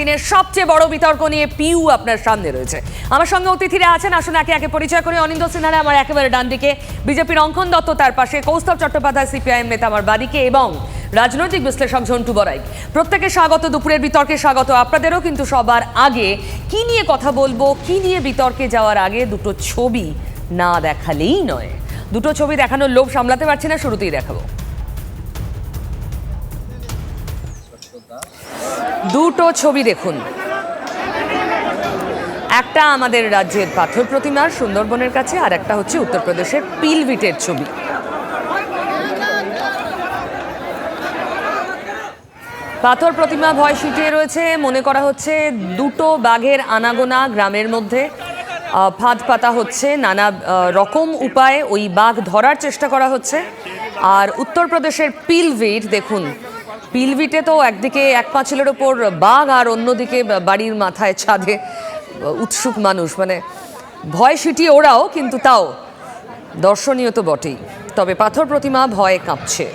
দিনের সবচেয়ে বড় বিতর্ক নিয়ে পিউ আপনার সামনে রয়েছে। আমার সঙ্গে অতিথিরা আছেন, আসুন একে একে পরিচয় করে। অনিন্দ সিনহারা আমার একেবারে ডান দিকে। বিজেপির অঙ্কন দত্ত তার পাশে, কৌস্তব চট্টোপাধ্যায়, সিপিআইএম নেতা আমার বাদিকে এবং রাজনৈতিক বিশ্লেষক ঝন্টু বরাই। প্রত্যেকে স্বাগত, দুপুরের বিতর্কে স্বাগত আপনাদেরও কিন্তু সবার আগে। কি নিয়ে কথা বলব, কি নিয়ে বিতর্কে যাওয়ার আগে দুটো ছবি না দেখালেই নয়। দুটো ছবি দেখানোর লোভ সামলাতে পারছি না, শুরুতেই দেখাবো। দুটো ছবি দেখুন। একটা আমাদের রাজ্যের পাথর প্রতিমার সুন্দরবনের কাছে, আর একটা হচ্ছে উত্তরপ্রদেশের পিলভিটের ছবি। পাথর প্রতিমা ভয় সিটিয়ে রয়েছে। মনে করা হচ্ছে দুটো বাঘের আনাগোনা গ্রামের মধ্যে। ফাঁদ পাতা হচ্ছে। নানা রকম উপায়ে ওই বাঘ ধরার চেষ্টা করা হচ্ছে। আর উত্তরপ্রদেশের পিলভিট, দেখুন পিলভিটে তো একদিকে এক পাঁচিলের ওপর বাঘ আর অন্যদিকে বাড়ির মাথায় ছাদে উৎসুক মানুষ। মানে ভয় সিটিয়ে ওরাও কিন্তু তাও দর্শনীয় তো বটেই। তবে পাথর প্রতিমা ভয়ে কাঁপছে।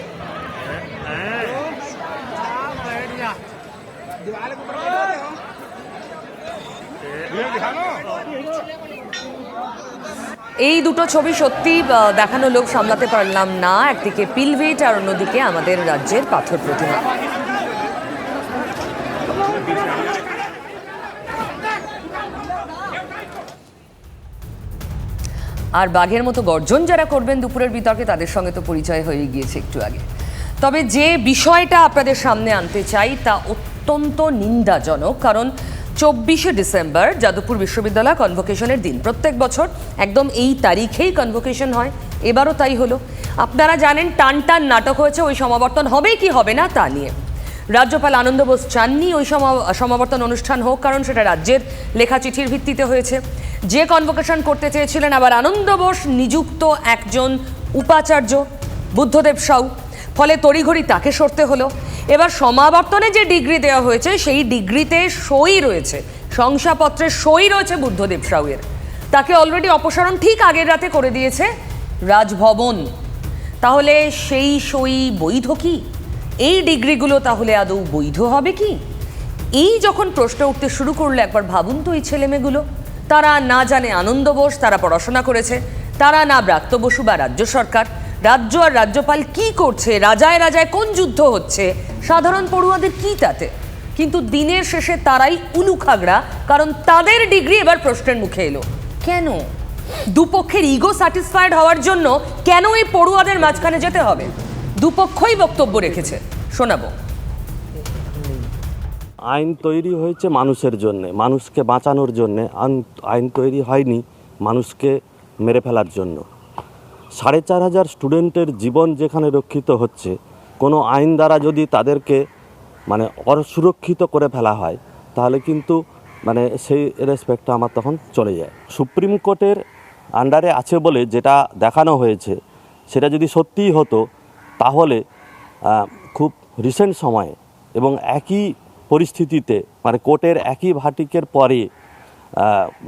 এই দুটো ছবি সত্যি দেখানো লোক সামলাতে পারলাম না। একদিকে পিলভেট আর অন্যদিকে আমাদের রাজ্যের পাথর প্রতিমা। আর বাঘের মতো গর্জন যারা করবেন দুপুরের বিতর্কে, তাদের সঙ্গে তো পরিচয় হয়ে গিয়েছে একটু আগে। তবে যে বিষয়টা আপনাদের সামনে আনতে চাই, তা অত্যন্ত নিন্দাজনক, কারণ চব্বিশে ডিসেম্বর, যাদবপুর বিশ্ববিদ্যালয় কনভোকেশনের দিন। প্রত্যেক বছর একদম এই তারিখেই কনভোকেশন হয়। এবারও তাই হলো। আপনারা জানেন, টান টান নাটক হয়েছে, ওই সমাবর্তন হবে কি হবে না তা নিয়ে। রাজ্যপাল আনন্দ বোস চাননি, ওই সমাবর্তন অনুষ্ঠান হোক, কারণ সেটা রাজ্যের লেখা চিঠির ভিত্তিতে হয়েছে। যে কনভোকেশন করতে চেয়েছিলেন আবার আনন্দ বোস, নিযুক্ত একজন উপাচার্য, বুদ্ধদেব সাউ। ফলে তড়িঘড়ি তাকে সরতে হলো। এবার সমাবর্তনে যে ডিগ্রি দেওয়া হয়েছে, সেই ডিগ্রিতে সই রয়েছে। শংসাপত্রে সই রয়েছে বুদ্ধদেব সাউয়ের তাকে অলরেডি অপসারণ ঠিক আগের রাতে করে দিয়েছে রাজভবন। তাহলে সেই সই বৈধ কি? এই ডিগ্রিগুলো তাহলে আদৌ বৈধ হবে কি? এই যখন প্রশ্ন উঠতে শুরু করল, একবার ভাবুন তো এই ছেলেমেয়েগুলো। তারা না জানে আনন্দ বোস তারা পড়াশোনা করেছে। তারা না ব্রাত্য বসু বা রাজ্য সরকার। রাজ্য আর রাজ্যপাল কি করছে? রাজায় রাজায় কোন যুদ্ধ হচ্ছে? সাধারণ পড়ুয়াদের কি তাতে? কিন্তু দিনের শেষে তারাই উলুখাগড়া, কারণ তাদের ডিগ্রি এবার প্রশ্নের মুখে এলো। কেন? দুপক্ষের ইগো স্যাটিসফাইড হওয়ার জন্য কেন এই পড়ুয়াদের মাঝখানে যেতে হবে? দুপক্ষই বক্তব্য রেখেছে। শোনাবো। আইন তৈরি হয়েছে মানুষের জন্যে, মানুষকে বাঁচানোর জন্যে। আইন- আইন তৈরি হয়নি মানুষকে মেরে ফেলার জন্য। সাড়ে চার হাজার স্টুডেন্টের জীবন যেখানে রক্ষিত হচ্ছে, কোনো আইন দ্বারা যদি তাদেরকে মানে অসুরক্ষিত করে ফেলা হয়, তাহলে কিন্তু মানে সেই রেসপেক্টটা আমার তখন চলে যায়। সুপ্রিম কোর্টের আন্ডারে আছে বলে যেটা দেখানো হয়েছে, সেটা যদি সত্যিই হতো, তাহলে খুব রিসেন্ট সময়ে এবং একই পরিস্থিতিতে মানে কোর্টের একই ভাটিকের পরে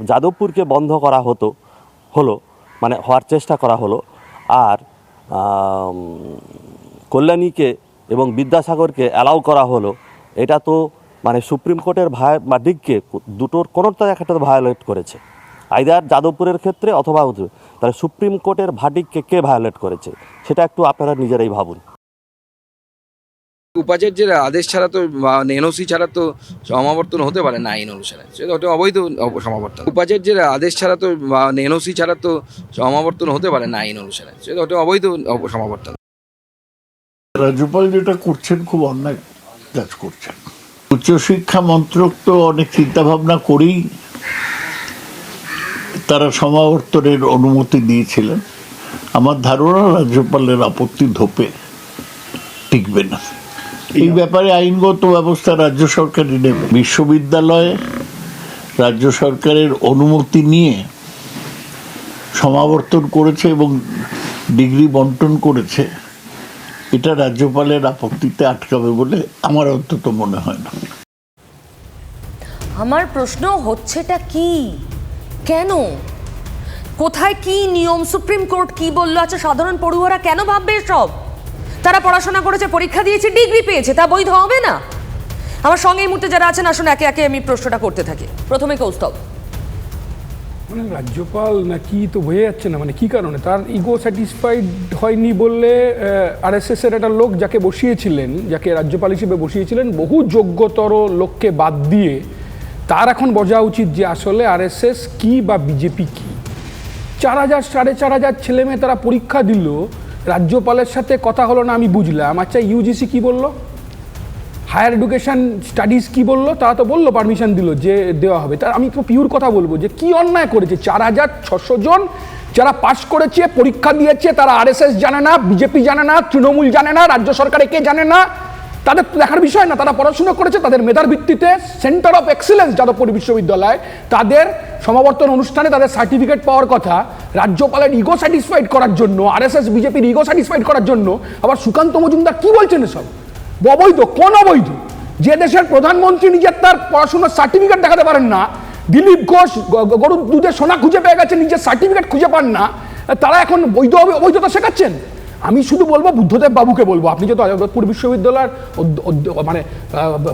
যাদবপুরকে বন্ধ করা হতো, হলো মানে হওয়ার চেষ্টা করা হলো আর কল্যাণীকে এবং বিদ্যাসাগরকে অ্যালাউ করা হলো। এটা তো মানে সুপ্রিম কোর্টের ভাই বা দিককে দুটোর কোনোটা একটা ভায়োলেট করেছে। আইদার যাদবপুরের ক্ষেত্রে অথবা তাহলে সুপ্রিম কোর্টের ভাটিককে কে ভায়োলেট করেছে? সেটা একটু আপনারা নিজেরাই ভাবুন। উপাচার্যের আদেশ ছাড়া তো বা এনওসি ছাড়া তো সমাবর্তন হতে পারে না আইন অনুসারে সেটা ওটা অবৈধ অব- সমাবর্তন। উপাচার্যের আদেশ ছাড়া তো বা এনওসি ছাড়া তো সমাবর্তন হতে পারে না আইন অনুসারে সেটা ওটা অবৈধ অব- সমাবর্তন। রাজ্যপাল যেটা করছেন খুব অন্যায় কাজ করছেন। উচ্চশিক্ষা মন্ত্রক তো অনেক চিন্তা ভাবনা করেই তারা সমাবর্তনের অনুমতি দিয়েছিলেন। আমার ধারণা রাজ্যপালের আপত্তি ধোপে টিকবে না। এই ব্যাপারে আইনগত ব্যবস্থা রাজ্য সরকারই নেবে। বিশ্ববিদ্যালয়ে রাজ্য সরকারের অনুমতি নিয়ে সমাবর্তন করেছে এবং ডিগ্রি বন্টন করেছে এটা রাজ্যপালের আপত্তিতে আটকাবে বলে আমার অন্তত মনে হয় না। আমার প্রশ্ন হচ্ছেটা কি? কেন? কোথায় কি নিয়ম? সুপ্রিম কোর্ট কি বলল? আচ্ছা সাধারণ পড়ুয়ারা কেন ভাববে সব তারা পড়াশোনা করেছে, পরীক্ষা দিয়েছে, ডিগ্রি পেয়েছে, তা বৈধ হবে না? আমার সঙ্গে এই মুহূর্তে যারা আছেন, আসুন, একে একে আমি প্রশ্নটা করতে থাকি। প্রথমে কৌস্তব। মানে রাজ্যপাল না কি তো বোঝা যাচ্ছে না মানে কি কারণে? তার ইগো স্যাটিসফাইড হয়নি বললে আর এস এর একটা লোক যাকে বসিয়েছিলেন, যাকে রাজ্যপাল হিসেবে বসিয়েছিলেন, বহু যোগ্যতর লোককে বাদ দিয়ে, তার এখন বোঝা উচিত যে আসলে আর কি বা বিজেপি কি। চার হাজার, সাড়ে চার হাজার ছেলেমেয়ে তারা পরীক্ষা দিল রাজ্যপালের সাথে কথা হলো না, আমি বুঝলাম। আচ্ছা ইউজিসি কি বলল? হায়ার এডুকেশান স্টাডিজ কি বলল? তারা তো বলল পারমিশন দিল যে দেওয়া হবে। তার আমি তো পিওর কথা বলব যে কি অন্যায় করেছে? চার হাজার ছশো জন যারা পাশ করেছে, পরীক্ষা দিয়েছে, তারা আরএসএস জানে না বিজেপি জানে না, তৃণমূল জানে না, রাজ্য সরকারে কে জানে না? তাদের দেখার বিষয় না, তারা পড়াশোনা করেছে, তাদের মেধার ভিত্তিতে সেন্টার অফ এক্সিলেন্স যাদবপুর বিশ্ববিদ্যালয়, তাদের সমাবর্তন অনুষ্ঠানে তাদের সার্টিফিকেট পাওয়ার কথা, রাজ্যপালের ইগো স্যাটিসফাইড করার জন্য আরএসএস বিজেপির ইগো স্যাটিসফাইড করার জন্য, আবার সুকান্ত মজুমদার কি বলছেন এসব? অবৈধ, কোন অবৈধ? যে দেশের প্রধানমন্ত্রী নিজের তার পড়াশোনার সার্টিফিকেট দেখাতে পারেন না, দিলীপ ঘোষ গরুর দুধের সোনা খুঁজে পেয়ে গেছে, নিজের সার্টিফিকেট খুঁজে পান না, তারা এখন বৈধ অবৈ- অবৈধতা শেখাচ্ছেন? আমি শুধু বলব বুদ্ধদেব বাবুকে বলব। আপনি যেহেতু যাদবপুর বিশ্ববিদ্যালয়ের মানে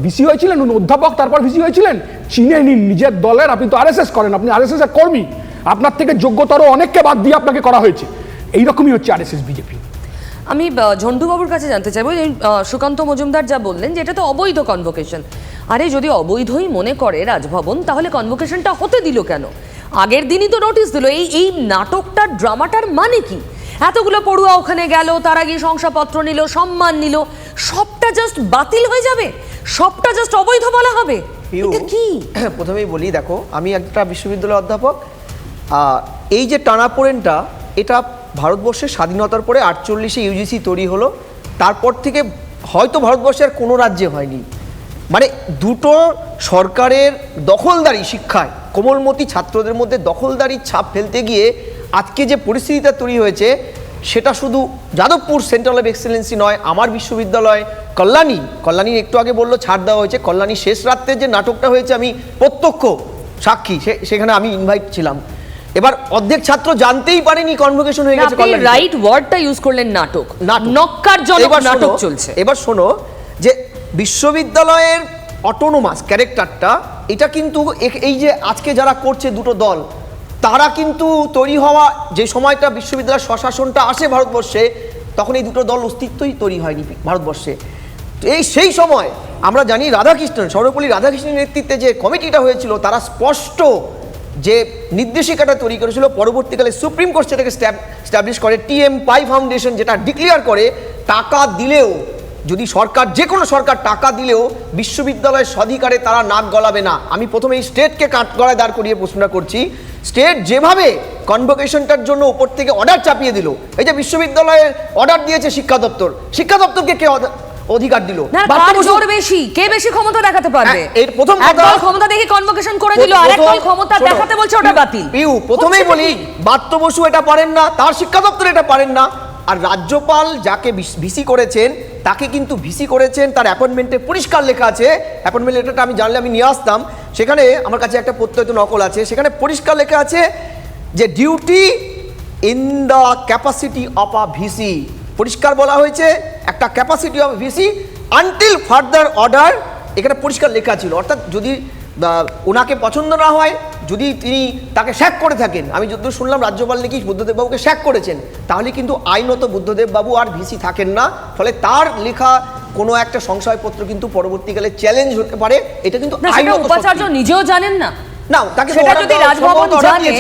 ভিসি হয়েছিলেন উনি অধ্যাপক তারপর ভিসি হয়েছিলেন চিনে নিন নিজের দলের আপনি তো আরএসএস করেন আপনি আরএসএস এর কর্মী। আপনার থেকে যোগ্যতর অনেককে বাদ দিয়ে আপনাকে করা হয়েছে। এইরকমই হচ্ছে আরএসএস বিজেপি আমি আহ, ঝন্টুবাবুর কাছে জানতে চাইব সুকান্ত মজুমদার যা বললেন যে এটা তো অবৈধ কনভোকেশন আরে যদি অবৈধই মনে করে রাজভবন তাহলে কনভোকেশনটা হতে দিল কেন? আগের দিনই তো নোটিশ দিল এই এই নাটকটার ড্রামাটার মানে কি? এতগুলো পড়ুয়া ওখানে গেল তারা গিয়ে শংসাপত্র নিল সম্মান নিল সবটা জাস্ট বাতিল হয়ে যাবে? সবটা জাস্ট অবৈধ বলা হবে? এটা কি? প্রথমেই বলি দেখো আমি একটা বিশ্ববিদ্যালয় অধ্যাপক এই যে টানাপোড়েনটা এটা ভারতবর্ষের স্বাধীনতার পরে আটচল্লিশে ইউজিসি তৈরি হলো তারপর থেকে হয়তো ভারতবর্ষের কোনো রাজ্যে হয়নি। মানে দুটো সরকারের দখলদারি শিক্ষায় কোমলমতি ছাত্রদের মধ্যে দখলদারির ছাপ ফেলতে গিয়ে আজকে যে পরিস্থিতিটা তৈরি হয়েছে সেটা শুধু যাদবপুর সেন্ট্রাল অফ এক্সেলেন্সি নয় আমার বিশ্ববিদ্যালয় কল্যাণী কল্যাণীর একটু আগে বলল ছাড় দেওয়া হয়েছে। কল্যাণী শেষ রাত্রে যে নাটকটা হয়েছে আমি প্রত্যক্ষ সাক্ষী সেখানে আমি ইনভাইট ছিলাম। এবার অর্ধেক ছাত্র জানতেই পারেনি কনভোকেশন হয়ে গেছে আপনি কল্যাণীতে। রাইট ওয়ার্ডটা ইউজ করলেন নাটক। নক্কারজনক নাটক চলছে। এবার শোনো যে বিশ্ববিদ্যালয়ের অটোনোমাস ক্যারেক্টারটা এটা কিন্তু এই যে আজকে যারা করছে দুটো দল তারা কিন্তু তৈরি হওয়া যে সময়টা বিশ্ববিদ্যালয়ের স্বশাসনটা আসে ভারতবর্ষে, তখন এই দুটো দল অস্তিত্বই তৈরি হয়নি ভারতবর্ষে। এই সেই সময় আমরা জানি রাধাকৃষ্ণন সর্বপল্লী রাধাকৃষ্ণের নেতৃত্বে যে কমিটিটা হয়েছিল, তারা স্পষ্ট যে নির্দেশিকাটা তৈরি করেছিল, পরবর্তীকালে সুপ্রিম কোর্ট সেটাকে স্ট্যাবলিশ করে টিএম পাই ফাউন্ডেশন যেটা ডিক্লিয়ার করে, টাকা দিলেও, যদি সরকার, যে কোনো সরকার টাকা দিলেও বিশ্ববিদ্যালয়ের স্বাধিকারে তারা নাক গলাবে না। আমি প্রথমে এই স্টেটকে কাঠ গলায় দাঁড় করিয়ে প্রশ্নটা করছি স্টেট যেভাবে কনভোকেশনটার জন্য উপর থেকে অর্ডার চাপিয়ে দিল এই যে বিশ্ববিদ্যালয়ের অর্ডার দিয়েছে শিক্ষা দপ্তর শিক্ষা দপ্তরকে কে অধিকার দিল? জোর বেশি? কে বেশি ক্ষমতা দেখাতে পারবে? এর প্রথম কথা- ক্ষমতা দেখে কনভোকেশন করে দিল আর একদল ক্ষমতা দেখাতে বলছে ওটা বাতিল। পিউ প্রথমেই বলি? বাত্য বসু এটা পারেন না তার শিক্ষা দপ্তর এটা পারেন না। আর রাজ্যপাল যাকে ভিসি করেছেন, তাকে কিন্তু ভিসি করেছেন, তার অ্যাপয়েন্টমেন্টে পরিষ্কার লেখা আছে। অ্যাপয়েন্টমেন্ট লেটারটা আমি জানলে আমি নিয়ে আসতাম। সেখানে আমার কাছে একটা প্রত্যয়িত নকল আছে। সেখানে পরিষ্কার লেখা আছে যে, duty in the capacity of a VC. পরিষ্কার বলা হয়েছে, একটা capacity of VC until further order এখানে পরিষ্কার লেখা ছিল। অর্থাৎ যদি ওনাকে পছন্দ না হয় যদি তিনি তাকে শ্যাক করে থাকেন আমি যতদূর শুনলাম রাজ্যপাল নাকি বুদ্ধদেব বাবুকে শ্যাক করেছেন তাহলে কিন্তু আইনত বুদ্ধদেব বাবু আর ভিসি থাকেন না ফলে তার লেখা কোনো একটা সংশয়পত্র কিন্তু পরবর্তীকালে চ্যালেঞ্জ হতে পারে এটা কিন্তু উপাচার্য নিজেও জানেন না। না তাকে সেটা যদি রাজভবন জানে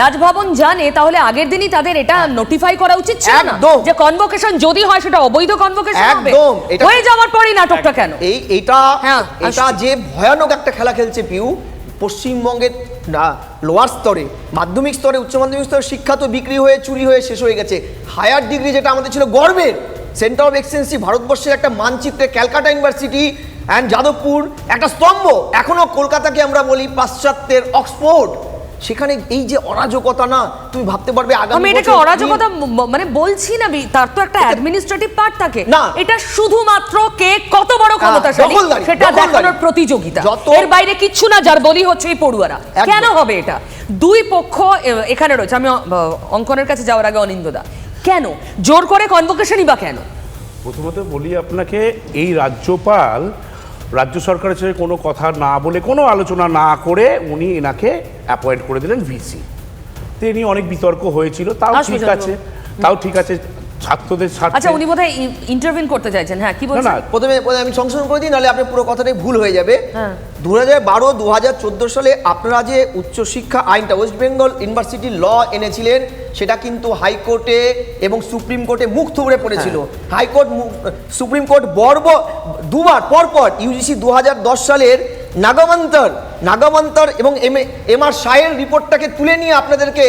রাজভবন জানে তাহলে আগের দিনই তাদের এটা নোটিফাই করা উচিত ছিল না? একদম। যে কনভোকেশন যদি হয় সেটা অবৈধ কনভোকেশন হবে? একদম, হয়ে যাওয়ার পরেই নাটকটা কেন? এই এটা এটা যে ভয়ানক একটা খেলা খেলছে পিউ পশ্চিমবঙ্গের লোয়ার স্তরে, মাধ্যমিক স্তরে, উচ্চ মাধ্যমিক স্তরে শিক্ষা তো বিক্রি হয়ে, চুরি হয়ে, শেষ হয়ে গেছে। হায়ার ডিগ্রি যেটা আমাদের ছিল গর্বের সেন্টার অফ এক্সেলেন্সি ভারতবর্ষের একটা মানচিত্রে ক্যালকাটা ইউনিভার্সিটি অ্যান্ড যাদবপুর, একটা স্তম্ভ। এখনও কলকাতাকে আমরা বলি পাশ্চাত্যের অক্সফোর্ড সেখানে এই যে অরাজকতা না তুমি ভাবতে পারবে আগামী আমি এটাকে অরাজকতা মানে বলছি না বি- তার তো একটা অ্যাডমিনিস্ট্রেটিভ পার্ট থাকে। না। এটা শুধুমাত্র কে কত বড় ক্ষমতাশালী দখলদারি, সেটা দেখানোর প্রতিযোগিতা। এর বাইরে কিচ্ছু না যার বলি হচ্ছে এই পড়ুয়ারা। কেন হবে এটা? দুই পক্ষ এখানে রয়েছে আমি অঙ্কনের কাছে যাওয়ার আগে অনিন্দদা। কেন? জোর করে কনভোকেশনই বা কেন? প্রথমত বলি আপনাকে এই রাজ্যপাল রাজ্য সরকারের সাথে কোনো কথা না বলে কোনো আলোচনা না করে উনি এনাকে অ্যাপয়েন্ট করে দিলেন ভিসি তিনি অনেক বিতর্ক হয়েছিল তাও ঠিক আছে তাও ঠিক আছে ছাত্রদের আচ্ছা উনি বোধহয় ইন্টারভিউ করতে চাইছেন হ্যাঁ কি বলছেন? না প্রথমে প্রথমে আমি সংশোধন করে দিই নাহলে আপনার পুরো কথাটাই ভুল হয়ে যাবে। হ্যাঁ। দু হাজার বারো দু হাজার চোদ্দ সালে আপনারা যে উচ্চশিক্ষা আইনটা ওয়েস্ট বেঙ্গল ইউনিভার্সিটি ল এনেছিলেন সেটা কিন্তু হাইকোর্টে এবং সুপ্রিম কোর্টে মুখ থুবড়ে পড়েছিল। হাইকোর্ট মু- সুপ্রিম কোর্ট বর্ব দুবার, পরপর ইউজিসি দু হাজার দশ সালের নাগামন্তর নাগামন্তর এবং এম এম আর শাহের রিপোর্টটাকে তুলে নিয়ে আপনাদেরকে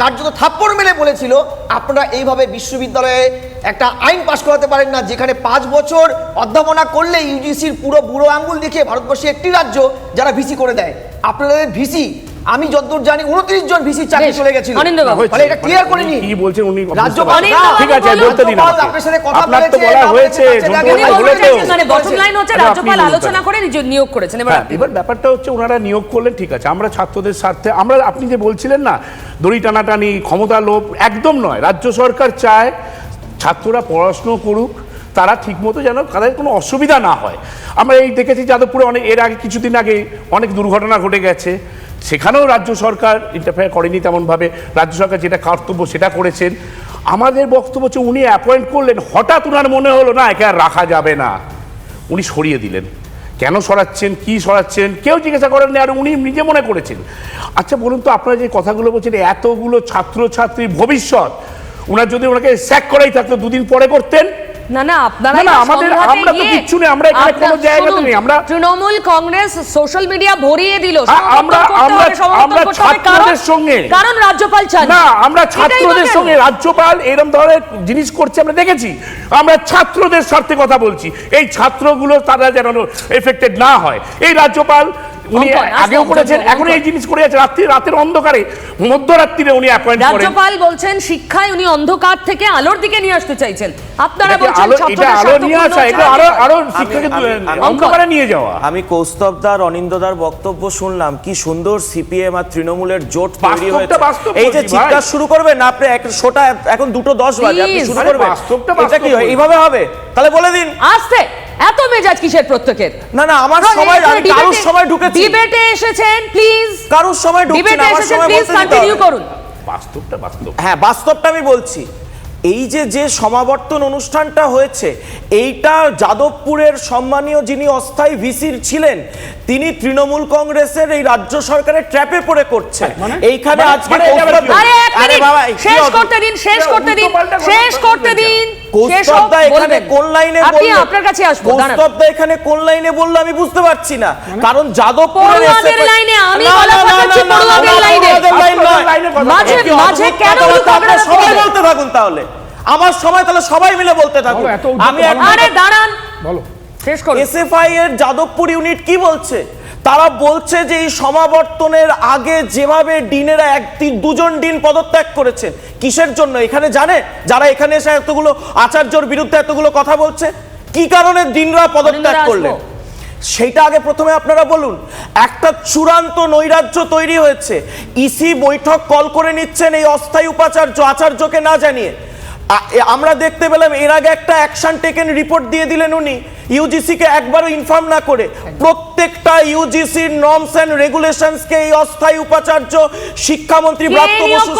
কার্যত থাপ্পড় মেরে বলেছিল। আপনারা এইভাবে বিশ্ববিদ্যালয়ে একটা আইন পাশ করাতে পারেন না, যেখানে পাঁচ বছর অধ্যাপনা করলে ইউজিসির পুরো বুড়ো আঙ্গুল দেখিয়ে ভারতবর্ষে একটি রাজ্য যারা ভিসি করে দেয়। আপনাদের ভিসি আমি যতদূর জানি উনত্রিশ জন ভিসি চাকরি চলে গেছিল। ফলে এটা ক্লিয়ার করে নিন কি বলছেন উনি রাজ্যপাল না, ঠিক আছে বলতে দিন আপনার সাথে কথা তো বলা হয়েছে মানে বটম লাইন হচ্ছে আপনি রাজ্যপাল আলোচনা করে নিয়োগ করেছেন। এবার হ্যাঁ এবার ব্যাপারটা হচ্ছে ওনারা নিয়োগ করলেন ঠিক আছে। আমরা ছাত্রদের স্বার্থে আমরা আপনি যে বলছিলেন না দড়ি টানাটানি ক্ষমতা লোভ একদম নয়। রাজ্য সরকার চায় ছাত্ররা পড়াশুনো করুক তারা ঠিকমতো যেন তাদের কোনো অসুবিধা না হয়। আমরা এই দেখেছি যাদবপুরে অনেক এর আগে কিছুদিন আগে অনেক দুর্ঘটনা ঘটে গেছে। সেখানেও রাজ্য সরকার ইন্টারফেয়ার করেনি তেমনভাবে। রাজ্য সরকার যেটা কর্তব্য সেটা করেছেন। আমাদের বক্তব্য হচ্ছে উনি অ্যাপয়েন্ট করলেন, হঠাৎ ওনার মনে হলো, না, একে আর রাখা যাবে না। উনি সরিয়ে দিলেন। কেন সরাচ্ছেন? কি সরাচ্ছেন? কেউ জিজ্ঞাসা করেননি, আর উনি নিজে মনে করেছেন। আচ্ছা বলুন তো, আপনারা যে কথাগুলো বলছেন, এতগুলো ছাত্রছাত্রীর ভবিষ্যৎ ওনার যদি ওনাকে স্যাক করাই থাকতো, দুদিন পরে করতেন? না না আপনারা আমাদের- আমরা তো কিচ্ছু নেই, আমরা এখানে কোনো জায়গাতে নেই, আমরা- তৃণমূল কংগ্রেস সোশ্যাল মিডিয়া ভরিয়ে দিল আমরা- আমরা- আমরা ছাত্রদের সঙ্গে। কারণ রাজ্যপাল চান। না আমরা ছাত্রদের সঙ্গে রাজ্যপাল এরকম ধরনের জিনিস করছে আমরা দেখেছি। আমরা ছাত্রদের স্বার্থে কথা বলছি। এই ছাত্রগুলো তারা যেন এফেক্টেড না হয়। এই রাজ্যপাল উনি আগেও করেছেন এখন এই জিনিস করে যাচ্ছে রাত্রি রাতের অন্ধকারে মধ্যরাত্রিরে উনি অ্যাপয়েন্ট করেন। রাজ্যপাল বলছেন শিক্ষায় উনি অন্ধকার থেকে আলোর দিকে নিয়ে আসতে চাইছেন। আপনারা বলছেন এটা আলো নিয়ে আসা এটা আরও আরও আমি- শিক্ষাকে আমি- আমি- অন্ধকারে নিয়ে যাওয়া। আমি কৌস্তবদার অনিন্দদার বক্তব্য শুনলাম কি সুন্দর সিপিএম আর তৃণমূলের জোট তৈরি হয়েছে। এই যে চিৎকার শুরু করবেন না আপনি এক শোটা এখন দুটো দশ বাজে আপনি শুরু আরে করবেন এটা কি হয়? এইভাবে হবে? তাহলে বলে দিন। আসতে। এত মেজাজ কিসের প্রত্যেকের? না না আমার সময় আমি কারোর সময় ঢুকেছি। ডিবেটে এসেছেন প্লিজ কারোর সময় ঢুকছি ডিবেটে না আমার এসেছেন সময় প্লিজ কন্টিনিউ করুন। বাস্তবটা বাস্তব। হ্যাঁ বাস্তবটা আমি বলছি। এই যে যে সমাবর্তন অনুষ্ঠানটা হয়েছে এইটা যাদবপুরের সম্মানীয় যিনি অস্থায়ী ভিসির ছিলেন তিনি তৃণমূল কংগ্রেসের এই রাজ্য সরকারের ট্র্যাপে পড়ে করছেন। এইখানে মানে- আজকে মানে এটা আবার কি কৌস্তব- আরে এক মিনিট! শেষ করতে দিন শেষ করতে দিন শেষ করতে দিন। কৌস্তবদা এখানে কোন লাইনে আপনি আপনার কাছে আসব দাঁড়ান। এখানে কোন লাইনে বলল আমি বুঝতে পারছি না। কারণ যাদবপুরের পড়ুয়াদের লাইনে, আমি না, গলা না, না, ফাটাচ্ছি না, না, না, পড়ুয়াদের লাইনে। পড়ুয়াদের লাইন নয়। আপনাদের লাইনে কথা মাঝে মাঝে কেন আপনারা সবাই? বলতে থাকুন তাহলে। আমার সময় তাহলে সবাই মিলে বলতে থাকুন। আমি। আরে দাঁড়ান। বলো শেষ করুন এসএফআই এর যাদবপুর ইউনিট কি বলছে? তারা বলছে যে এই সমাবর্তনের আগে যেভাবে ডিনেরা এক দুজন ডিন পদত্যাগ করেছেন কিসের জন্য? এখানে জানে? যারা এখানে এসে এতগুলো আচার্যর বিরুদ্ধে এতগুলো কথা বলছে কি কারণে ডিনরা পদত্যাগ করলেন। সেইটা আগে প্রথমে আপনারা বলুন। একটা চূড়ান্ত নৈরাজ্য তৈরি হয়েছে। ইসি বৈঠক কল করে নিচ্ছেন এই অস্থায়ী উপাচার্য আচার্যকে না জানিয়ে। আমরা দেখতে পেলাম এর আগে একটা অ্যাকশন টেকেন রিপোর্ট দিয়ে দিলেন উনি। ইউজিসি কে একবারও ইনফর্ম না করে। প্রত্যেকটা ইউজিসির নর্মস এন্ড রেগুলেশনস কে এই অস্থায়ী উপাচার্য শিক্ষামন্ত্রী কে ব্রাত্য বসু।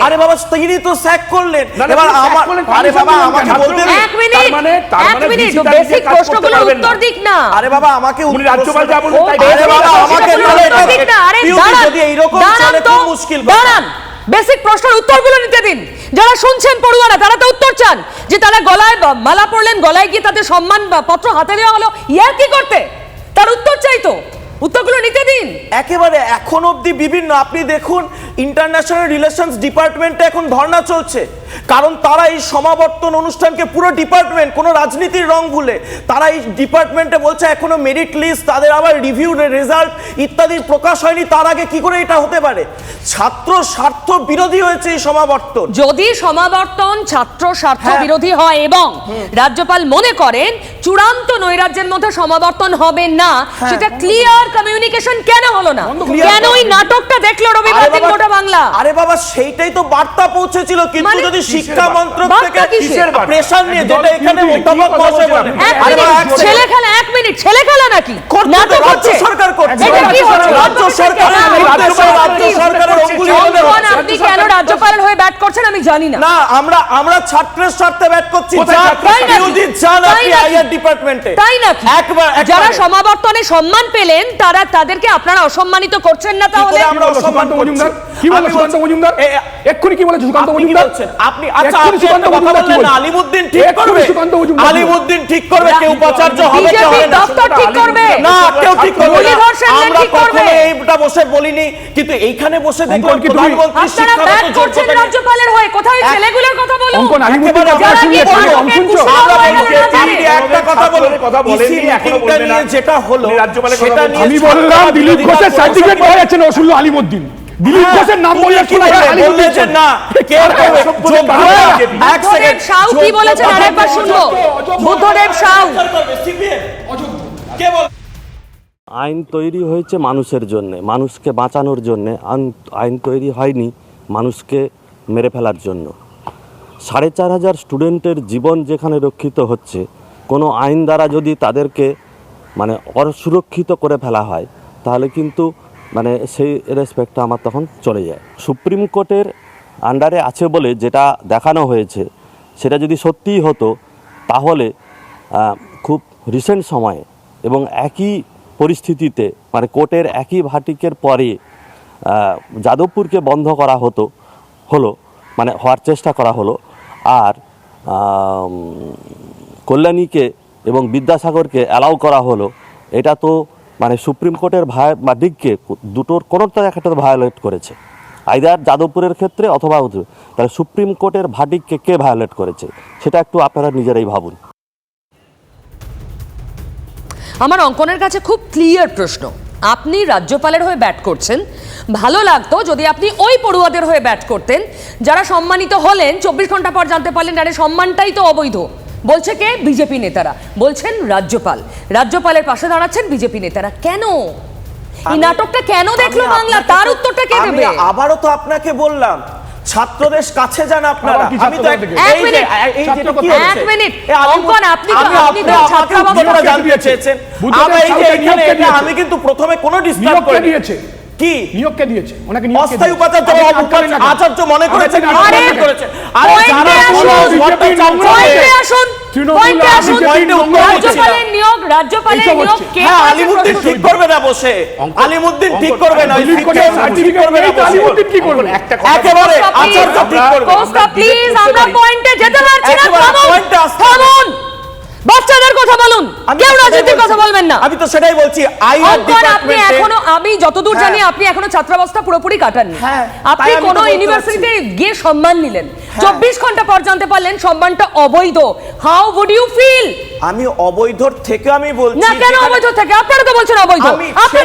আরে বাবা তিনি তো স্যাক করলেন। এবার আমার আরে বাবা আমাকে বলতে দিন। এক মিনিট তার মানে- তার এক মানে বেসিক প্রশ্নগুলো উত্তর দিক না। আরে বাবা আমাকে উনি রাজ্যপাল যা ও তাই আরে বাবা, আমাকে তাহলে এটা- না। আরে দাঁড়ান, যদি এইরকম চলে তো, খুব মুশকিল দাঁড়ান। বেসিক প্রশ্নের উত্তরগুলো নিতে দিন। যারা শুনছেন পড়ুয়ারা, তারা তো উত্তর চান যে তারা গলায় মালা পড়লেন গলায় গিয়ে তাদের সম্মান পত্র হাতে নেওয়া হলো। ইয়ার কি করতে? তার উত্তর চাই তো। উত্তরগুলো নিতে দিন। একেবারে এখন অবধি বিভিন্ন, আপনি দেখুন ইন্টারন্যাশনাল রিলেশনস ডিপার্টমেন্টে এখন ধর্ণা চলছে। কারণ তারা এই সমাবর্তন অনুষ্ঠানকে পুরো ডিপার্টমেন্ট কোনো রাজনীতির রং ভুলে তারা এই ডিপার্টমেন্টে বলছে এখনও মেরিট লিস্ট তাদের আবার রিভিউ রেজাল্ট ইত্যাদি প্রকাশ হয়নি তার আগে কি করে এটা হতে পারে? ছাত্র স্বার্থ বিরোধী হয়েছে এই সমাবর্তন। যদি সমাবর্তন ছাত্র স্বার্থ হ্যাঁ। বিরোধী হয় এবং রাজ্যপাল মনে করেন চূড়ান্ত নৈরাজ্যের মধ্যে সমাবর্তন হবে না হ্যাঁ। সেটা ক্লিয়ার কমিউনিকেশন কেন হলো না? কেন ওই নাটকটা দেখল রবিবার দিন গোটা বাংলা? আরে বাবা সেইটাই তো বার্তা পৌঁছেছিল কিন্তু মানে- যদি যদি শিক্ষা মন্ত্রক থেকে কিসের? প্রেশার নিয়ে যেটা এখানে অধ্যাপক মহাশয় বলেন ছেলে খেলা এক মিনিট ছেলে খেলা নাকি? নাটক হচ্ছে। সরকার করছে। রাজ্য সরকার- রাজ্য সরকারের অঙ্গুলি। আপনি কেন রাজ্যপালের হয়ে ব্যাট করছেন আমি জানি না। না আমরা আমরা ছাত্রের স্বার্থে ব্যাট করছি। ডিপার্টমেন্টে। তাই নাকি? একবার যারা সমাবর্তনে সম্মান পেলেন তারা তাদেরকে আপনারা অসম্মানিত করছেন না তাহলে? আমরা অসম্মান মজুমদার? কি আমি সুকান্ত মজুমদার? এক্ষুনি কি বলেছে সুকান্ত মজুমদার? আপনি আচ্ছা আপনি সুকান্ত কথা মজুমদার কি বললেন না, বলছে? আলিমুদ্দিন ঠিক করবে। সুকান্ত মজুমদার? আলিমুদ্দিন ঠিক করবে কে উপাচার্য হবে কে হবে না। দপ্তর ঠিক করবে? না কেউ ঠিক করবে না। আমরা কখনো এইটা বসে বলিনি কিন্তু এইখানে বসে তুমি- প্রধানমন্ত্রী আপনারা করছেন রাজ্যপালের হয়ে? কোথায় ছেলেগুলোর কথা বলুন। অঙ্কন তিনি জানে। একটা কথা বলুন কথা বলেননি, ইসি এখনও মিটিংটা না। নিয়ে যেটা হলো রাজ্যপালের কথা সেটা আমি বললাম দিলীপ ঘোষের সার্টিফিকেট পাওয়া যাচ্ছে না ও আলিমুদ্দিন। দিলীপ ঘোষের নাম তুমি শোনা যায় বললে আলিমুদ্দিন। না। কে করবে? অসভ্যদের যোগ্য- বাংলা এক সেকেন্ড সাউ কি বলেছেন? আরেকবার শুনব। বুদ্ধদেব সাউ। কে বল আইন তৈরি হয়েছে মানুষের জন্য মানুষকে বাঁচানোর জন্য। আইন তৈরি হয়নি। মানুষকে মেরে ফেলার জন্য। সাড়ে চার হাজার স্টুডেন্টের জীবন যেখানে রক্ষিত হচ্ছে, কোনো আইন দ্বারা যদি তাদেরকে মানে অসুরক্ষিত করে ফেলা হয়, তাহলে কিন্তু মানে সেই রেসপেক্টটা আমার তখন চলে যায়। সুপ্রিম কোর্টের আন্ডারে আছে বলে যেটা দেখানো হয়েছে, সেটা যদি সত্যিই হতো, তাহলে খুব রিসেন্ট সময়ে এবং একই পরিস্থিতিতে মানে কোর্টের একই ভাটিকের পরে যাদবপুরকে বন্ধ করা হতো, হলো মানে হওয়ার চেষ্টা করা হলো। আর কল্যাণীকে এবং বিদ্যাসাগরকে অ্যালাউ করা হলো। এটা তো মানে সুপ্রিম কোর্টের ভাই বা দিককে দুটোর কোনোটা একটা ভায়োলেট করেছে। আইদার যাদবপুরের ক্ষেত্রে অথবা। তাহলে সুপ্রিম কোর্টের ভাটিককে কে ভায়োলেট করেছে? সেটা একটু আপনারা নিজেরাই ভাবুন। আমার অঙ্কনের কাছে খুব ক্লিয়ার প্রশ্ন। আপনি রাজ্যপালের হয়ে ব্যাট করছেন। ভালো লাগতো যদি আপনি ওই পড়ুয়াদের হয়ে ব্যাট করতেন যারা সম্মানিত হলেন চব্বিশ ঘণ্টা পর জানতে পারলেন আরে সম্মানটাই তো অবৈধ। বলছে কে? বিজেপি নেতারা। বলছেন রাজ্যপাল। রাজ্যপালের পাশে দাঁড়াচ্ছেন বিজেপি নেতারা। কেন? এই নাটকটা কেন দেখল বাংলা? তার উত্তরটা কে দেবে? আবারও তো আপনাকে বললাম ছাত্রদের কাছে যান আপনারা। আমি তো এই যে- এই যে কি এক মিনিট, অঙ্কন, আপনি তো- আমি আপনি তো আপনার- ছাত্র আমাকে বাবু উত্তরটা কে জানতে চেয়েছেন আমি এই যে এখানে। আমি কিন্তু প্রথমে কোনো ডিস্টার্ব করে দিয়েছে কি? নিয়োগকে দিয়েছে। ওনাকে অস্থায়ী উপাচার্য? আচার্য মনে করেছেন মনে করেছেন। আরে যারা আসুন, নিয়োগ রাজ্যপালের নিয়োগ কে হ্যাঁ আলিমুদ্দিন ঠিক করবে না বসে। আলিমুদ্দিন ঠিক করবে না ঠিক করবে না আলিমুদ্দিন কি করবে একটা একেবারে আচার্য ঠিক করবে কোস্টা, আমরা পয়েন্টে যেতে পারছি না। থামুন। বাচ্চাদের কথা বলুন। কেউ রাজনীতির কথা বলবেন না। আমি তো সেটাই বলছি অঙ্কন আপনি এখনও আমি যতদূর হ্যাঁ। জানি আপনি এখনও ছাত্রাবস্থা পুরোপুরি কাটাননি। হ্যাঁ, আপনি কোনো ইউনিভার্সিটিতে গিয়ে সম্মান নিলেন। হ্যাঁ। চব্বিশ ঘণ্টা পর জানতে পারলেন সম্মানটা অবৈধ। হাউ উড ইউ ফিল আমি অবৈধর থেকে আমি বলছি না কেন অবৈধ থাকে? আপনারা তো বলছেন অবৈধ।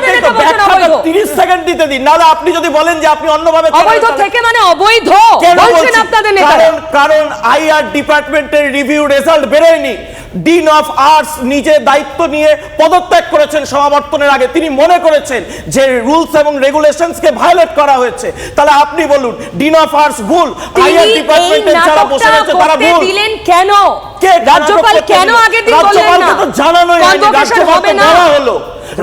নেতা তো বলছেন অবৈধ। 30 সেকেন্ড দিতে দিন। নাহলে আপনি যদি বলেন যে আপনি অন্যভাবে অবৈধ থেকে মানে অবৈধ। বলছেন আপনাদের নেতা কারণ কারণ আইআর ডিপার্টমেন্টের রিভিউ রেজাল্ট বেরোয়নি। ডিন অফ আর্টস নিজে দায়িত্ব নিয়ে পদত্যাগ করেছেন সমাবর্তনের আগে। তিনি মনে করেছেন যে রুলস এবং রেগুলেশনসকে ভায়োলেট করা হয়েছে। তাহলে আপনি বলুন ডিন অফ আর্টস ভুল আইআর ডিপার্টমেন্টের যারা বসে আছে রয়েছে তারা ভুল। দিলেন কেন? কে রাজ্যপাল কেন আগে আগের দিন বললেন না। জানানোই হয়নি রাজ্যপাল হবে তো না। বলা হলো।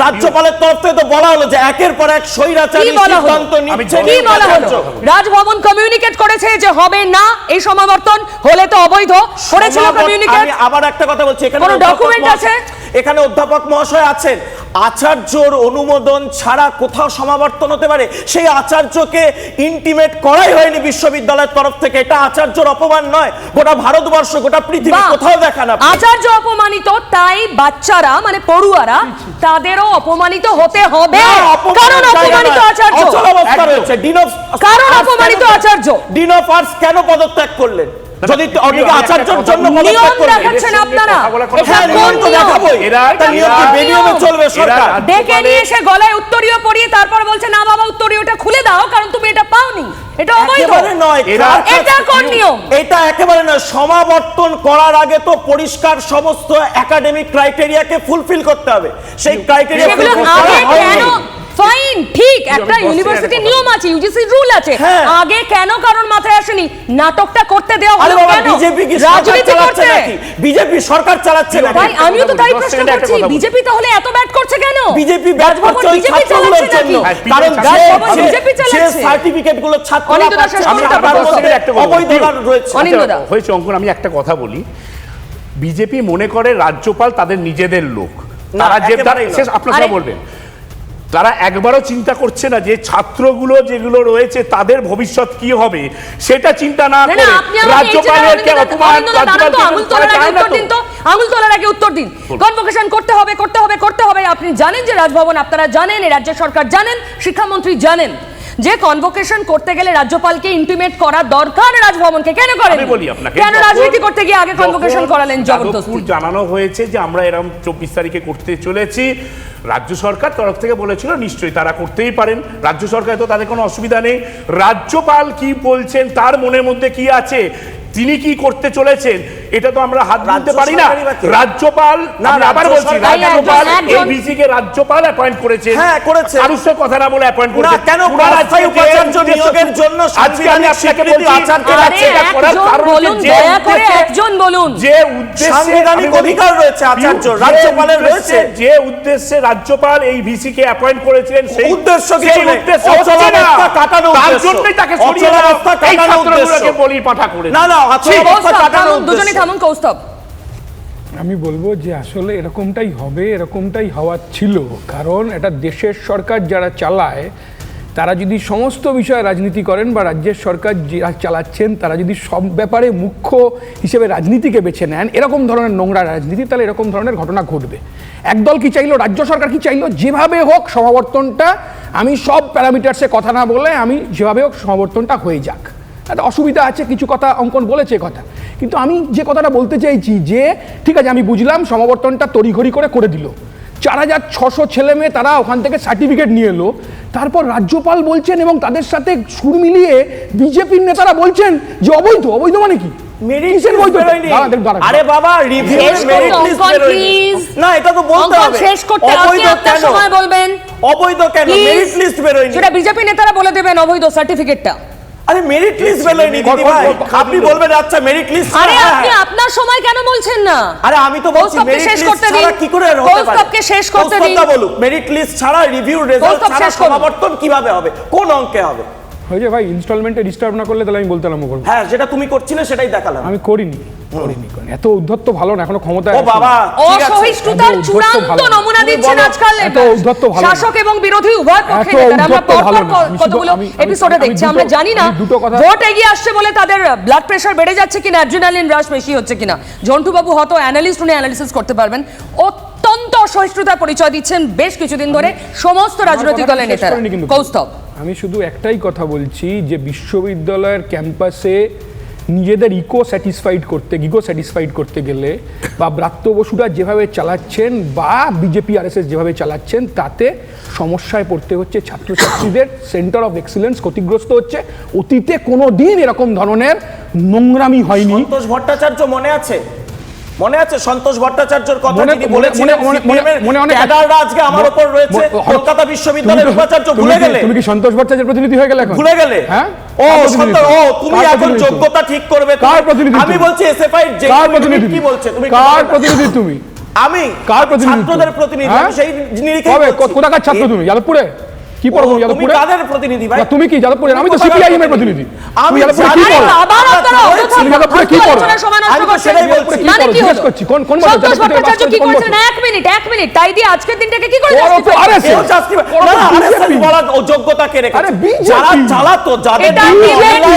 রাজ্যপালের তরফ থেকে তো বলা হলো যে একের পর এক স্বৈরাচারী সিদ্ধান্ত নিচ্ছে কি বলা হলো? রাজভবন কমিউনিকেট করেছে যে হবে না এই সমাবর্তন হলে তো অবৈধ। করেছিল কমিউনিকেট আমি আবার একটা কথা বলছি এখানে কোনো ডকুমেন্ট আছে? এখানে অধ্যাপক মহাশয় আছেন। আচার্যর অনুমোদন ছাড়া কোথাও সমাবর্তন হতে পারে। সেই আচার্যকে ইন্টিমেট করাই হয়নি বিশ্ববিদ্যালয়ের তরফ থেকে। এটা আচার্যর অপমান নয়। গোটা ভারতবর্ষ গোটা পৃথিবী কোথাও দেখান আপনি। আচার্য অপমানিত তাই বাচ্চারা মানে পড়ুয়ারা তাদেরও অপমানিত হতে হবে। কারণ অপমানিত আচার্য। কারণ অপমানিত আচার্য। ডিন অফ আর্টস কেন পদত্যাগ করলেন? যদি অনেকে আচার্যর জন্য নিয়ম দেখাচ্ছেন আপনারা। এটা হ্যাঁ কোন নিয়ম? এরা- কি বেনিয়মে চলবে সরকার? ডেকে নিয়ে এসে গলায় উত্তরীয় পরিয়ে তারপর বলছে না বাবা উত্তরীয়টা খুলে দাও কারণ তুমি এটা পাওনি। এটা অবৈধ। একেবারে নয়। এটা কোন নিয়ম? এটা একেবারে নয়। সমাবর্তন করার আগে তো পরিষ্কার সমস্ত একাডেমিক ক্রাইটেরিয়াকে ফুলফিল করতে হবে। সেই ক্রাইটেরিয়া সেগুলো আগে কেন ফাইন ঠিক আমি একটা ইউনিভার্সিটি নিয়ম আছে ইউজিসি রুল আছে হ্যাঁ। আগে কেন কারণ মাথায় আসেনি নাটকটা করতে দেওয়া হলো কেন বিজেপি কি রাজনীতি চালাচ্ছে নাকি বিজেপি সরকার চালাচ্ছে নাকি তাই আমিও তো তাই প্রশ্ন করছি কথা বলি। বিজেপি তাহলে এত ব্যাট করছে কেন বিজেপি ব্যাট করছে ওই বিজেপি চালাচ্ছে জন্য নাকি? হ্যাঁ, কারণ বিজেপি চালাচ্ছে। চালাচ্ছে। সার্টিফিকেটগুলো ছাত্ররা পাচ্ছে বলুন। একটা। অবৈধতা রয়েছে। আচ্ছা, হয়েছে অঙ্কন আমি একটা কথা বলি বিজেপি মনে করে রাজ্যপাল তাদের নিজেদের লোক না, তারা যে একেবারেই তারা- শেষ আপনার বলবেন তারা একবারও চিন্তা করছে না যে ছাত্রগুলো যেগুলো রয়েছে তাদের ভবিষ্যৎ কি হবে? সেটা চিন্তা না করে রাজ্যপালের আঙুল তোলার আগে উত্তর দিন আঙুল তোলার আগে উত্তর দিন। কনভোকেশন করতে হবে করতে হবে করতে হবে। আপনি জানেন যে রাজভবন আপনারা জানেন এই রাজ্য সরকার জানেন শিক্ষামন্ত্রী জানেন। যে কনভোকেশন করতে গেলে রাজ্যপালকে ইন্টিমেট করা দরকার রাজভবনকে কেন করেন আমি বলি আপনাকে কেন রাজনীতি করতে গিয়ে আগে কনভোকেশন করালেন জবরদস্তি? জানানো হয়েছে যে আমরা এরকম চব্বিশ তারিখে করতে চলেছি রাজ্য সরকার তরফ থেকে বলেছিল নিশ্চয়ই তারা করতেই পারেন। রাজ্য সরকার তো তাদের কোনো অসুবিধা নেই। রাজ্যপাল কি বলছেন তার মনের মধ্যে কি আছে? তিনি কি করতে চলেছেন? এটা তো আমরা হাত রাজ্য দিতে পারি না? রাজ্যপাল না, আবার বলছি রাজ্যপাল এবিসি কে রাজ্যপাল অ্যাপয়েন্ট করেছেন হ্যাঁ, করেছে। কারুর সাথে কথা না বলে অ্যাপয়েন্ট না কেন ওনার আজকে যে উপাচার্য নিয়োগের জন্য আজকে আমি সাংবিধানিক আপনাকে স্বীকৃতি বলছি আচারকে আজকে এটা করার কারণ হচ্ছে যে দয়া করে উদ্দেশ্যে- একজন বলুন। যে উদ্দেশ্যে সাংবিধানিক অধিকার রয়েছে আচার্য, রাজ্যপালের রয়েছে। যে উদ্দেশ্যে রাজ্যপাল এই ভিসি কে অ্যাপয়েন্ট করেছিলেন সেই উদ্দেশ্য সেই কিছু নেই। উদ্দেশ্য অচলাবস্থা কাটানো তার জন্যই তাকে সরিয়ে অচলাবস্থা দেওয়া এই কাটানো ছাত্রগুলোকে উদ্দেশ্য। বলি পাঠা করে না না অচলাবস্থা কাটানো থামুন, দুজনে উদ্দেশ্য। থামুন কৌস্তব আমি বলব যে আসলে এরকমটাই হবে, এরকমটাই হওয়ার ছিল। কারণ এটা দেশের সরকার যারা চালায়, তারা যদি সমস্ত বিষয়ে রাজনীতি করেন বা রাজ্যের সরকার যারা চালাচ্ছেন, তারা যদি সব ব্যাপারে মুখ্য হিসেবে রাজনীতিকে বেছে নেন, এরকম ধরনের নোংরা রাজনীতি, তাহলে এরকম ধরনের ঘটনা ঘটবে। একদল কি চাইলো, রাজ্য সরকার কি চাইলো, যেভাবে হোক সমাবর্তনটা, আমি সব প্যারামিটার্সে কথা না বলে আমি যেভাবে হোক সমাবর্তনটা হয়ে যাক। একটা অসুবিধা আছে কিছু কথা অঙ্কন বলেছে এ কথা। কিন্তু আমি যে কথাটা বলতে চাইছি যে ঠিক আছে আমি বুঝলাম সমাবর্তনটা তড়িঘড়ি করে করে দিল। চার হাজার ছশো ছেলে মেয়ে তারা ওখান থেকে সার্টিফিকেট নিয়ে এলো। তারপর রাজ্যপাল বলছেন এবং তাদের সাথে সুর মিলিয়ে বিজেপির নেতারা বলছেন যে অবৈধ অবৈধ মানে কি? মেরিট বৈধ? বেরোয়নি। দাঁড়ান, দাঁড়ান, দাঁড়ান। আরে বাবা রিভিউ শেষ করুন, মেরিট লিস্ট অঙ্কন, বেরোয়নি। please। না এটা তো বলতে হবে। শেষ করতে অবৈধ সময় বলবেন? অবৈধ কেন? মেরিট লিস্ট বেরোয়নি। সেটা বিজেপি নেতারা বলে দেবেন অবৈধ সার্টিফিকেটটা। আরে মেরিট লিস্ট বলে নি দিদি ভাই। আপনি বলবেন আচ্ছা মেরিট লিস্ট আরে আপনি আপনার সময় কেন বলছেন না? আরে আমি তো বলছি মেরিট শেষ লিস্ট করতে দিন। ছাড়া কি করে হতে পারে? কৌস্তবকে শেষ করতে দিন। কৌস্তবদা বলুক মেরিট লিস্ট ছাড়া রিভিউ রেজাল্ট ছাড়া শেষ সমাবর্তন কীভাবে হবে? কোন অঙ্কে হবে? হয়েছে ভাই ইনস্টলমেন্টে ডিস্টার্ব না করলে তাহলে আমি বলতে করব। হ্যাঁ যেটা তুমি করছিলে সেটাই দেখালাম। আমি করিনি করিনি করিনি। এত উদ্ধত্ত ভালো না এখনও ক্ষমতা ও বাবা। অসহিষ্ণুতার চূড়ান্ত নমুনা দিচ্ছেন আজকাল এত উদ্ধত্ত ভালো শাসক এবং বিরোধী উভয় পক্ষে নেতারা। আমরা পর না। কতগুলো এপিসোডে দেখছি? আমরা জানি না। ভোট এগিয়ে আসছে বলে তাদের ব্লাড প্রেশার বেড়ে যাচ্ছে কিনা অ্যাড্রিনালিন রাশ বেশি হচ্ছে কিনা। জন্টু বাবু হয়তো অ্যানালিস্ট উনি অ্যানালিসিস করতে পারবেন। অত্যন্ত অসহিষ্ণুতার পরিচয় দিচ্ছেন বেশ কিছুদিন ধরে সমস্ত রাজনৈতিক দলের নেতারা। কৌস্তব। আমি শুধু একটাই কথা বলছি যে বিশ্ববিদ্যালয়ের ক্যাম্পাসে নিজেদের ইকো স্যাটিসফাইড করতে ইগো স্যাটিসফাইড করতে গেলে বা ব্রাত্য বসুরা যেভাবে চালাচ্ছেন বা বিজেপি, আরএসএস যেভাবে চালাচ্ছেন, তাতে সমস্যায় পড়তে হচ্ছে ছাত্রছাত্রীদের সেন্টার অফ এক্সিলেন্স ক্ষতিগ্রস্ত হচ্ছে। অতীতে কোনো দিন এরকম ধরনের নোংরামি হয়নি। ভট্টাচার্য মনে আছে? মনে আছে সন্তোষ ভট্টাচার্যর কথা তিনি বলেছিলেন। ক্যাডাররা আজকে আমার উপর রয়েছে কলকাতা বিশ্ববিদ্যালয়ের উপাচার্য ভুলে গেলে। তুমি কি সন্তোষ ভট্টাচার্যের প্রতিনিধি হয়ে গেলে এখন? ভুলে গেলে। হ্যাঁ? ও সন্তোষ ও তুমি? এখন যোগ্যতা ঠিক করবে। কার প্রতিনিধি আমি? বলছি এসএফআই যে কার প্রতিনিধি কি বলছে? তুমি কার প্রতিনিধি তুমি? আমি কার প্রতিনিধি ছাত্রদের প্রতিনিধি হ্যাঁ? সেই নিরিখে কোথাকার ছাত্র তুমি? যাদবপুরে? কি পড়ো তুমি তুমি যাদবপুরে কাদের প্রতিনিধি ভাই? তুমি কি যাদবপুরের আমি তো সিপিআইএম এর প্রতিনিধি? আমি যাদবপুরে কি জানি আবার আপনারা যাদবপুরে কি আমি তো সেটাই বলছি। মানে কি হলো? করছি, কোন- কোন? যাদবপুরে কি করছেন? এক মিনিট এক মিনিট। তাই দিয়ে আজকের দিনটাকে কি করে? চাকরি ওরা না, BJP বলার যোগ্যতা কে রেখেছে? আরে যারা চালাতো যাদের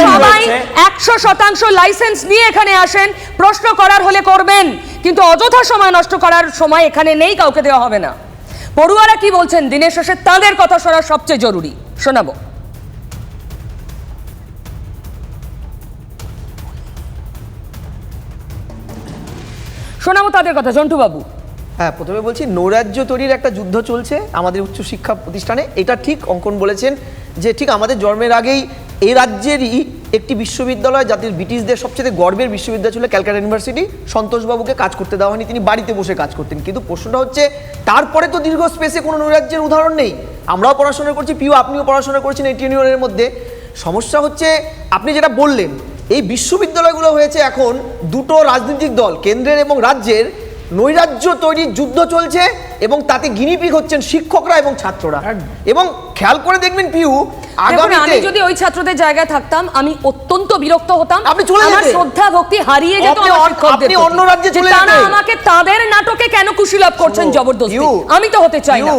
সবাই রয়েছে, একশো শতাংশ লাইসেন্স নিয়ে এখানে আসেন প্রশ্ন করার হলে করবেন। কিন্তু অযথা সময় নষ্ট করার সময় এখানে নেই কাউকে দেওয়া হবে না। পড়ুয়ারা কি বলছেন? দিনের শেষে তাদের কথা শোনা সবচেয়ে জরুরি। শোনাবো। শোনাবো তাদের কথা। জন্টু বাবু হ্যাঁ প্রথমে বলছি, নৈরাজ্য তৈরির একটা যুদ্ধ চলছে আমাদের উচ্চশিক্ষা প্রতিষ্ঠানে। এটা ঠিক অঙ্কন বলেছেন যে ঠিক আমাদের জন্মের আগেই এই রাজ্যেরই একটি বিশ্ববিদ্যালয় জাতির ব্রিটিশদের সবচেয়ে গর্বের বিশ্ববিদ্যালয় ছিল ক্যালকাটা ইউনিভার্সিটি। সন্তোষবাবুকে কাজ করতে দেওয়া হয়নি তিনি বাড়িতে বসে কাজ করতেন। কিন্তু প্রশ্নটা হচ্ছে তারপরে তো দীর্ঘ স্পেসে কোনো নৈরাজ্যের উদাহরণ নেই। আমরাও পড়াশোনা করছি পিউ আপনিও পড়াশোনা করছেন এই টেনিয়রের মধ্যে। সমস্যা হচ্ছে আপনি যেটা বললেন এই বিশ্ববিদ্যালয়গুলো হয়েছে এখন দুটো রাজনৈতিক দল কেন্দ্রের এবং রাজ্যের। নৈরাজ্য তৈরির যুদ্ধ চলছে এবং তাতে গিনিপিক হচ্ছেন শিক্ষকরা এবং ছাত্ররা। এবং খেয়াল করে দেখবেন পিউ আমি আগামীতে যদি ওই ছাত্রদের জায়গায় থাকতাম আমি অত্যন্ত বিরক্ত হতাম। আপনি চলে আমার শ্রদ্ধা ভক্তি হারিয়ে যেত আপনি অন্য রাজ্যে চলে তারা আমাকে তাদের নাটকে কেন কুশীলাভ করছেন জবরদস্তি? আমি তো হতে চাই না।